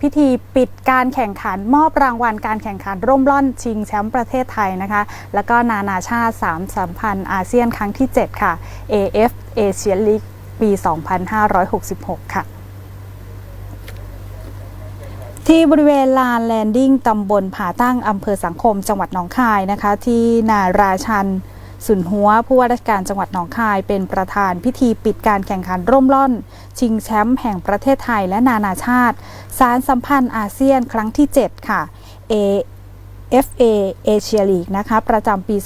พิธีปิดการแข่งขันมอบรางวัลการแข่งขันร่มร่อนชิงแชมป์ประเทศไทยนะคะ แล้วก็นานาชาติ 3 สัมพันธ์อาเซียนครั้งที่ 7 ค่ะ AF Asian League ปี 2566 ค่ะที่บริเวณลานแลนดิ้งตำบลผาตั้งอำเภอสังคมจังหวัดหนองคายนะคะ ที่นาราชัน สุนหัวผู้ว่าราชการจังหวัดหนองคายเป็นประธานพิธีปิดการแข่งขันร่มร่อน ชิงแชมป์แห่งประเทศไทยและนานาชาติ สารสัมพันธ์อาเซียนครั้งที่ 7 ค่ะ A FA Asia League นะคะ ประจำปี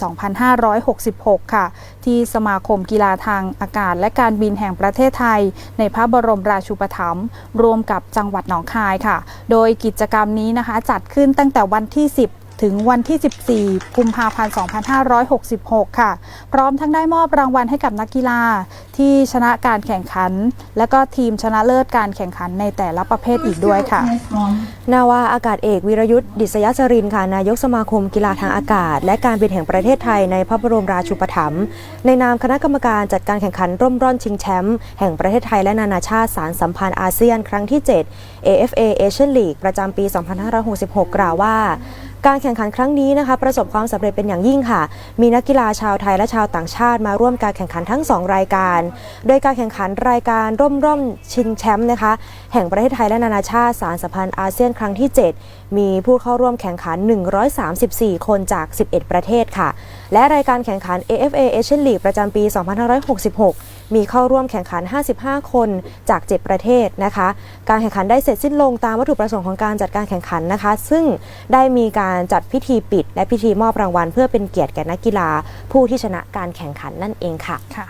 2566 ค่ะ ที่สมาคมกีฬาทางอากาศและการบินแห่งประเทศไทย ในพระบรมราชูปถัมภ์รวมกับจังหวัดหนองคายค่ะ โดยกิจกรรมนี้นะคะ จัดขึ้นตั้งแต่วันที่ 10 ถึงวันที่ 14 กุมภาพันธ์ 2566 ค่ะ พร้อมทั้งได้มอบรางวัลให้กับนักกีฬาที่ชนะการแข่งขัน และก็ทีมชนะเลิศการแข่งขันในแต่ละประเภทอีกด้วยค่ะ นาวาอากาศเอกวิรยุทธ์ดิษยสรินค่ะ นายกสมาคมกีฬาทางอากาศ และการบินแห่งประเทศไทยในพระบรมราชูปถัมภ์ในนามคณะกรรมการจัดการแข่งขันร่มร่อนชิงแชมป์แห่งประเทศไทยและนานาชาติสารสัมพันธ์อาเซียน ครั้งที่ 7 AFA Asian League ประจำปี 2566 กล่าวว่า การแข่งขันครั้งนี้นะคะประสบความสำเร็จเป็นอย่างยิ่งค่ะ มีนักกีฬาชาวไทยและชาวต่างชาติมาร่วมการแข่งขันทั้ง 2 รายการ โดยการแข่งขันรายการร่มร่มชิงแชมป์นะคะ แห่งประเทศไทยและนานาชาติสารสัมพันธ์อาเซียนครั้งที่ 7 มีผู้เข้าร่วมแข่งขัน 134 คนจาก 11 ประเทศค่ะ และรายการแข่งขัน AFA Asian League ประจำปี 2566 มีเข้าร่วมแข่งขัน 55 คนจาก 7 ประเทศนะคะ การแข่งขันได้เสร็จสิ้นลงตามวัตถุประสงค์ของการจัดการแข่งขันนะคะ ซึ่งได้มีการจัดพิธีปิด และพิธีมอบรางวัล เพื่อเป็นเกียรติแก่นักกีฬาผู้ที่ชนะการแข่งขันนั่นเองค่ะค่ะ